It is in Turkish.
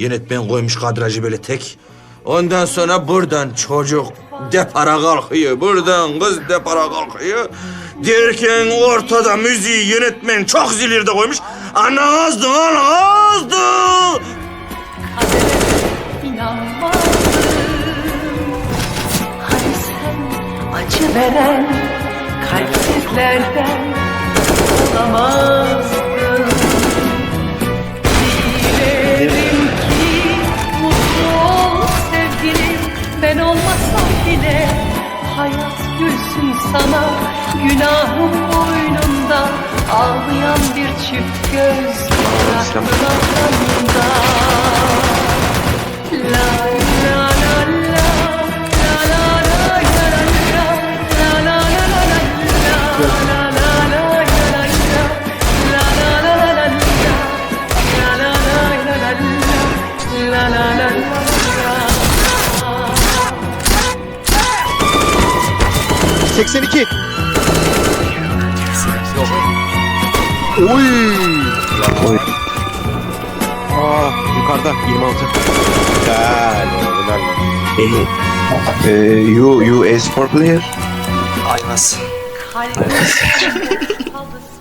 Yönetmen koymuş kadrajı böyle tek. Ondan sonra buradan çocuk depara kalkıyor. Buradan kız depara kalkıyor. Derken ortada müziği yönetmen çok zilirde koymuş. Ana azdı, ana azdı. Hani sen acı veren kalpsizlerden Ben olmasam bile hayat gülsün sana. Günahım boynunda ağlayan bir çift göz Bıraktın 82. Oy. Oy. Aa, yukarıda 26. Gel gel. İyi. Ee, you you a sport player? I was.